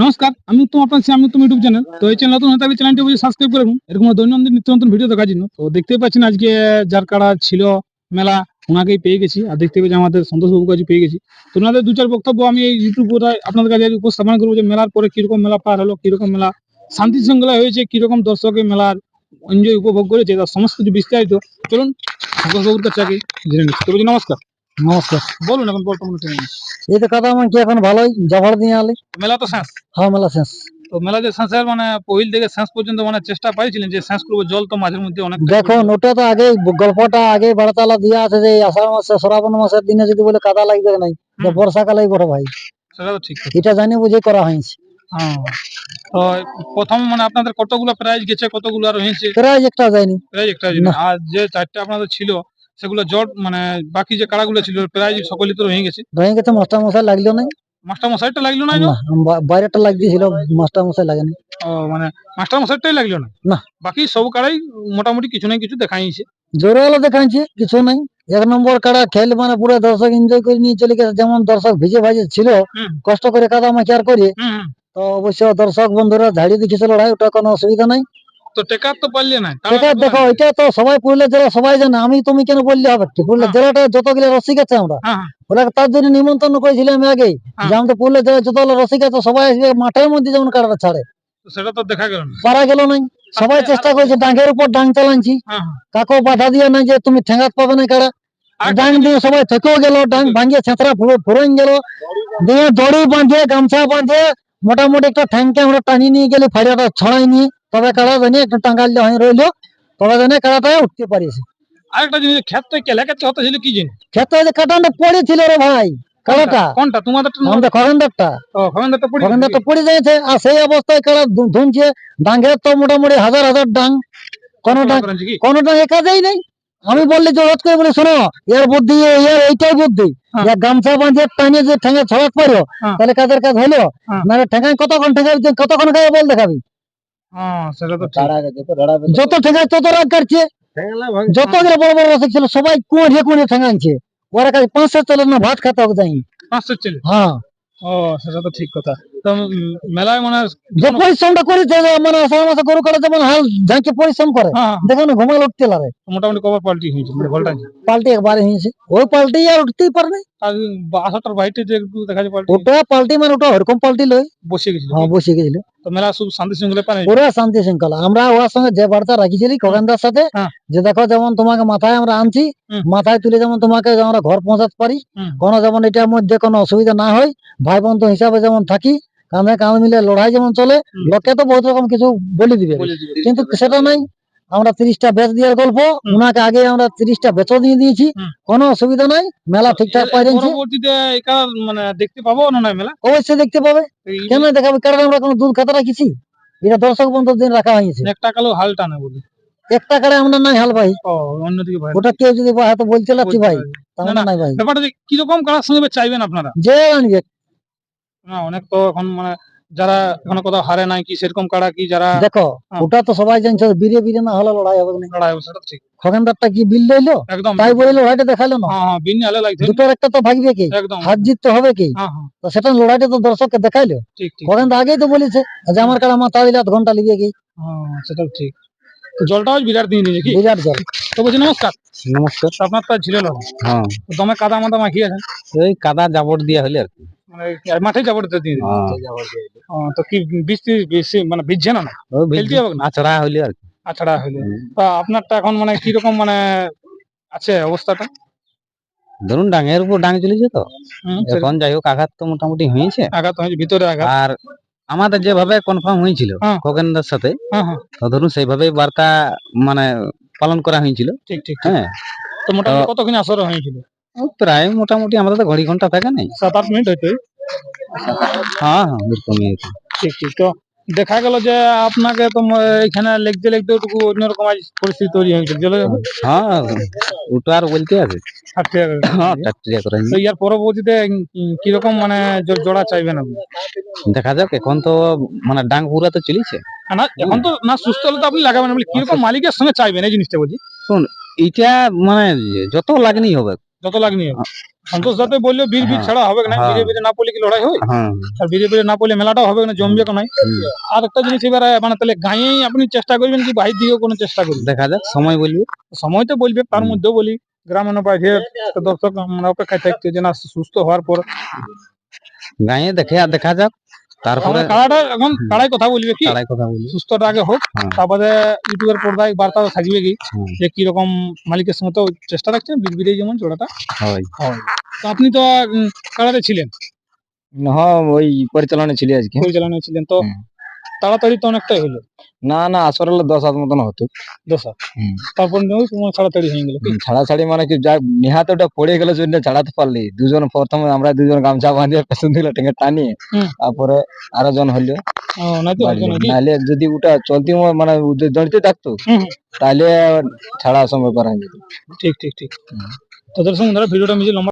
নমস্কার, আমি তো আপনার আমি তুমি ইউটিউব চ্যানেল তো এই চ্যানেল নতুন হতে চ্যানেলটি অবশ্যই সাবস্ক্রাইব করে এরকম দৈনন্দিন নিত্য নতুন ভিডিও দেখার জন্য। তো দেখতেই পাচ্ছেন আজকে যার কাড়া ছিল মেলা ওনাকেই পেয়ে গেছি। আর দেখতে পেয়েছি আমাদের সন্তোষ বাবুর কাছে পেয়ে গেছি। তো ওনাদের দু চার বক্তব্য আমি এই ইউটিউব আপনাদের কাছে উপস্থাপন করব যে মেলার পরে কীরকম মেলা পার হলো, কীরকম মেলা, শান্তি শৃঙ্খলা হয়েছে, কীরকম দর্শকের মেলার এনজয় উপভোগ করেছে, তার সমস্ত কিছু বিস্তারিত। চলুন সন্তোষ বাবুর কাছে আগে জেনে নিচ্ছি নমস্কার। নমস্কার। বলুন এখন বর্তমানে এই তো কথা আমার কি এখন ভালোই জবর দিয়ে আলি। মেলা তো শেষ হ্যাঁ মেলা শেষ তো মেলা যে শেষের মানে পহিল থেকে শেষ পর্যন্ত মানে চেষ্টা পাইছিলেন যে শেষ করব জল তো মাঝের মধ্যে অনেক দেখুন ওটা তো আগে গল্পটা আগে বারতালা দিয়া আছে যে আষাঢ় মাসে শ্রাবণ মাসের দিনে যদি বলে কাদা লাগবে নাই যে। বর্ষাকালেই বড় ভাই। সেটা তো ঠিক এটা জানি বুঝে করা হয়েছে। হ্যাঁ। তো প্রথম মানে আপনাদের কতগুলো প্রাইজ গেছে কতগুলো আর হয়েছে? প্রায় একটা যায়নি প্রাইজ একটা। আর যে চারটে আপনাদের ছিল সেগুলো জট মানে বাকি যে কাড়াগুলো ছিল প্রাইজ সকলে তো হয়ে গেছে। ভেঙে গেছে মাস্টার মশাই লাগল নাই? মাস্টার মশাইটা লাগল না না বাইরেটা লাগিয়েছিল মাস্টার মশাই লাগেনি। ও মানে মাস্টার মশাইটাই লাগল না? না। বাকি সব কাড়াই মোটামুটি কিছু না কিছু দেখাইছে। জোরে হলো দেখাচ্ছে কিছু নাই। এক নম্বর কাড়া খেল মানে পুরো দর্শক এনজয় করে নিয়ে চলে গেছে। যেমন দর্শক ভিজে ভাজে ছিল কষ্ট করে কাদা মাচার করে। তো অবশ্য দর্শক বন্ধুরা ঝাড়িয়ে দেখেছে লড়াই ওটা কোনো অসুবিধা নাই। তো টেকার তো পারলে না। এটা দেখো এটা তো সবাই পুরুলিয়া জেলা সবাই জানে আমি তুমি কেন বললে হবে পুরুলিয়া হ্যাঁ। জেলাটা যতগুলো রসিক আছে আমরা। হ্যাঁ। হ্যাঁ তার জন্য নিমন্ত্রণ করেছিলাম আগেই। যে আমাদের পুরুলিয়া জেলা যতগুলো রসিক আছে সবাই আসবে মাঠের মধ্যে যেমন কাটাটা ছাড়ে। সেটা তো দেখা গেল না। পারা গেল নাই। সবাই চেষ্টা করেছে ডাঙ্গের উপর ডাং হ্যাঁ কাকো বাধা দিয়ে নাই যে তুমি ঠেঙ্গাত পাবে না কাড়া আর ডাং দিয়ে সবাই থেকেও গেল ডাং ভাঙিয়ে ছেঁচড়া ফুরন গেল। দিয়ে দড়ি বাঁধে গামছা বাঁধে মোটামুটি একটা ঠ্যাংকে আমরা টানিয়ে নিয়ে গেলে ফাড়িয়াটা ছড়াই নিয়ে। তবে কাড়া জানি একটু টাঙ্গাল হয়ে রইল। তবে জানি কাড়াটা উঠতে পারিস আরেকটা জিনিস ক্ষেত্রে কে লেখাতে কি জিনিস? ক্ষেত্রে যে কাটানটা পড়েছিল রে ভাই কোনটা? তোমাদের আমাদের খগেন্দারটা খগেন্দারটা পড়ি খগেন্দারটা পড়ে যাচ্ছে আর সেই অবস্থায় কাড়া ধু- ধুনছে ডাঙ্গের তো মোটামুটি হাজার হাজার ডাং। কোন ডাং কোন ডাং একাজেই নেই। আমি বললি জগৎ করে বলে শোনো এর বুদ্ধি এর এইটাই বুদ্ধি। হ্যাঁ। গামছা বাঁধে টানিয়ে যে ঠেঙে ছড়াত পারো হ্যাঁ। তাহলে কাজের কাজ হলো। হ্যাঁ। না ঠেঙায় কতক্ষণ তুই কতক্ষণ খাবে বল দেখাবি। যত ঠেঙায় তত রাগ কাটছে। যত বড় বড় রসিক ছিল সবাই ওরা কাছে পাঁচ সাত চলে না ভাত খাতে হবে যাই পাঁচশো ছেলে হ্যাঁ। ও সেটা তো ঠিক কথা। তো মেলায় মানে যে পরিশ্রমটা করেছে মানে আষাঢ় মাসে গরু করে যেমন হাল ঝাঁকে পরিশ্রম করে। হ্যাঁ। দেখো না ঘুমাল উঠতে লাগে মোটামুটি কবার পাল্টি হয়েছে মানে ভোল্টা পাল্টি একবারে হয়েছে। ওই পাল্টি আর উঠতেই পারে না। আর আসাটার বাইরে যে একটু দেখা যায় পাল্টি। ওটা পাল্টি মানে ওটা ওরকম পাল্টি লই বসে গেছিল। হ্যাঁ বসে গেছিল। তো মেলা সব শান্তি শৃঙ্খলা পারে পুরো শান্তি শৃঙ্খলা আমরা ওর সঙ্গে যে বার্তা রাখিছিলি খগেনদার সাথে হ্যাঁ। যে দেখো যেমন তোমাকে মাথায় আমরা আনছি মাথায় তুলে যেমন তোমাকে আমরা ঘর পৌঁছাতে পারি কোনো যেমন এটার মধ্যে কোনো অসুবিধা না হয় ভাই বন্ধু হিসাবে যেমন থাকি কাঁধে কাঁধ মিলে লড়াই যেমন চলে। লোকে তো বহুত রকম কিছু বলে দিবে। কিন্তু সেটা নাই আমরা তিরিশটা বেচ দেওয়ার গল্প। উনাকে আগে আমরা তিরিশটা বেচও দিয়ে দিয়েছি। কোনো অসুবিধা নাই মেলা ঠিকঠাক পাই মানে দেখতে পাবো না মেলা? অবশ্যই দেখতে পাবে। কেন দেখাবে? কারণ আমরা কোনো দুধ খাতা রাখিছি। এটা দর্শক বন্ধুর দিন রাখা হয়েছে। একটা কালো হাল টানে বলি। একটা কারে আমরা নাই হাল ভাই। ও অন্যদিকে ভাই। ওটা কেউ যদি হয়তো বলতে লাগছি ভাই নাই ভাই। ব্যাপারটা কীরকম কারার সঙ্গে চাইবেন আপনারা? যে আনবে। না অনেক তো এখন মানে যারা এখনও কোথাও হারে নাই কি সেরকম কারা কি যারা দেখো হ্যাঁ। ওটা তো সবাই জানছে বীরে বীরে না হলে লড়াই হবে না লড়াই হবে সেটা ঠিক। খগেনদারটা কি বিল লইলো একদম। তাই বলে লড়াইটা দেখাল না? হ্যাঁ হ্যাঁ বিন লাগছে। দুটোর একটা তো ভাগবে কি? একদম। হাত জিত তো হবে কি? হ্যাঁ হ্যাঁ। তো সেটা লড়াইটা তো দর্শককে দেখাইলো। ঠিক ঠিক। খগেনদা আগেই তো বলেছে যে আমার কাড়া মাথা দিলে আধ ঘণ্টা লিবে কি হ্যাঁ সেটাও ঠিক। তো জলটাও বিরাট দিয়ে দিয়েছে কি? বিরাট জল। তো বলছি নমস্কার। নমস্কার। আপনার তো ছিল লোক হ্যাঁ। তো দমে কাদা মাদা মাখিয়ে আছেন ওই কাদা জাবর দিয়া হলে আর কি। মানে আর মাঠে যাব দিয়ে দিন। হ্যাঁ। তো কি বৃষ্টি বেশি মানে ভিজছে না না? ফেলতে হবে না? আছড়া হলে আর কি। আছড়া হলে তা আপনারটা এখন মানে কীরকম মানে আছে অবস্থাটা? ধরুন ডাঙের উপর ডাং চলেছে তো। হুম, এখন যাই হোক আঘাত তো মোটামুটি হয়েছে। আঘাত হয়েছে ভিতরে আঘাত। আর আমাদের যেভাবে কনফার্ম হয়েছিল হ্যাঁ। খগেনদার সাথে হ্যাঁ হ্যাঁ। তো ধরুন সেইভাবেই বার্তা মানে পালন করা হয়েছিল। ঠিক ঠিক ঠিক। হ্যাঁ। তো মোটামুটি কতক্ষণ আসর হয়েছিল? প্রায় মোটামুটি আমাদের তো ঘড়ি ঘণ্টা থাকে নাই। সাত আট মিনিট হইতো হ্যাঁ হ্যাঁ কি। ঠিক ঠিক। তো দেখা গেল যে আপনাকে তো এখানে লিখতে লিখতে একটু অন্যরকম আজ পরিস্থিতি তৈরি হয়েছে চলে যাবে হ্যাঁ ওটা আর বলতে আছে। হ্যাঁ ইয়ার পরবর্তীতে কীরকম মানে জোড়া চাইবেন আপনি? দেখা যাক এখন তো মানে ডাং পুরা তো চলেছে। না এখন তো না সুস্থ হলে তো আপনি লাগাবেন। কীরকম মালিকের সঙ্গে চাইবেন এই জিনিসটা বলছি? এইটা মানে যত লাগনি হবে যত লাগনি সন্তোষ দাতে বলল বীর বীর হ্যাঁ। ছাড়া হবে না? হ্যাঁ। বীরে বীরে না পড়লে কি লড়াই হয়? হ্যাঁ। আর বীরে বীরে না পড়লে মেলাটাও হবে না? জমবে কেন। আর একটা জিনিস এবারে মানে তাহলে গাঁয়েই আপনি চেষ্টা করবেন কি বাইর দিয়েও কোনো চেষ্টা করবেন? দেখা যাক সময় বলবি সময় তো বলবে তার মধ্যেও বলি। প্রাইভেট দর্শক মানে অপেক্ষায় থাকতে যে না সুস্থ হওয়ার পর। গাঁয়ে দেখে আর দেখা যাক। তারপরে কাড়াটা এখন কাড়াই কথা বলবে কি কাড়াই কথা বলবে সুস্থটা আগে হোক হ্যাঁ। তারপরে ইউটিউবের পর্দায় বার্তা থাকবে কি? যে কি রকম মালিকের সঙ্গে তো চেষ্টা রাখছেন বিড়বিড়ে যেমন জোড়াটা। হয়। হয়। তো আপনি তো কাড়াতে ছিলেন। হ্যাঁ ওই পরিচালনা ছিলেন আজকে। পরিচালনায় ছিলেন তো। তাড়াতাড়ি তো অনেকটাই হলো। না না আসর হলে দশ হাত মতন হতো। দশা হুম। তারপর ওই সময় তাড়াতাড়ি হয়ে গেল ছাড়াছাড়ি মানে কি যা নিহাতে ওটা পড়ে গেল জন্য ছাড়াতে পারলি। দুজন প্রথমে আমরা দুজন গামছা বাঁধিয়ে পেছন দিল টেঙ্গে টানিয়ে তারপরে আরও জন হইল হলো নাহলে যদি ওটা চলতি মানে দড়িতে থাকতো। তাহলে ছাড়া সময় করা যেত ঠিক ঠিক ঠিক। তো দর্শক বন্ধুরা ভিডিওটা মিজে লম্বা